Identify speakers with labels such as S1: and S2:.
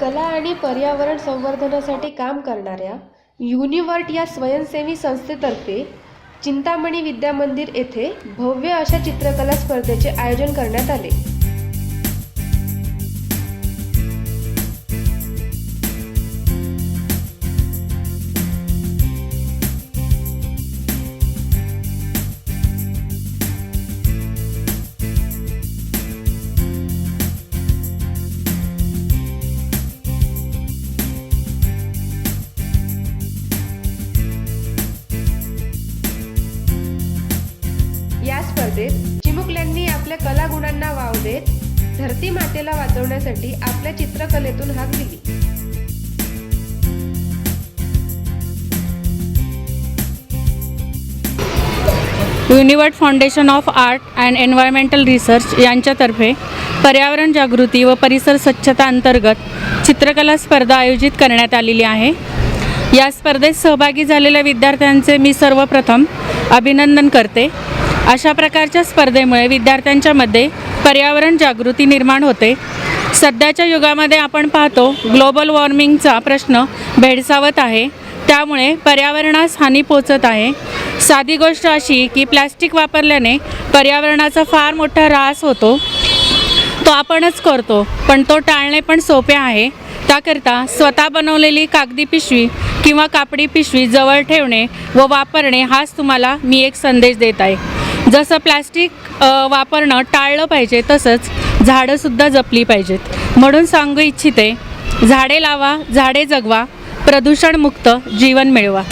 S1: कला आणि पर्यावरण संवर्धनासाठी काम करणाऱ्या युनिवर्ट या स्वयंसेवी संस्थेतर्फे चिंतामणी विद्यामंदिर येथे भव्य अशा चित्रकला स्पर्धेचे आयोजन करण्यात आले. देत चिमुकल्यांनी आपल्या कलागुणांना वाव देत धरती मातेला वाचवण्यासाठी आपल्या चित्रकलेतून हाक दिली.
S2: Univert foundation of art and environmental research यांच्यातर्फे पर्यावरण जागृती व परिसर स्वच्छता अंतर्गत चित्रकला स्पर्धा आयोजित करण्यात आलेली आहे. या स्पर्धेत सहभागी झालेल्या विद्यार्थ्यांचे मी सर्वप्रथम अभिनंदन करते. अशा प्रकारच्या स्पर्धेमुळे विद्यार्थ्यांच्यामध्ये पर्यावरण जागृती निर्माण होते. सध्याच्या युगामध्ये आपण पाहतो ग्लोबल वॉर्मिंगचा प्रश्न भेडसावत आहे. त्यामुळे पर्यावरणास हानी पोचत आहे. साधी गोष्ट अशी की प्लॅस्टिक वापरल्याने पर्यावरणाचा फार मोठा ऱ्हास होतो. तो आपणच करतो पण तो टाळणे पण सोपे आहे. त्याकरिता स्वतः बनवलेली कागदी पिशवी किंवा कापडी पिशवी जवळ ठेवणे व वापरणे हाच तुम्हाला मी एक संदेश देत आहे. जसं प्लॅस्टिक वापरणं टाळलं पाहिजे तसंच झाडंसुद्धा जपली पाहिजेत. म्हणून सांगू इच्छिते झाडे लावा झाडे जगवा प्रदूषणमुक्त जीवन मिळवा.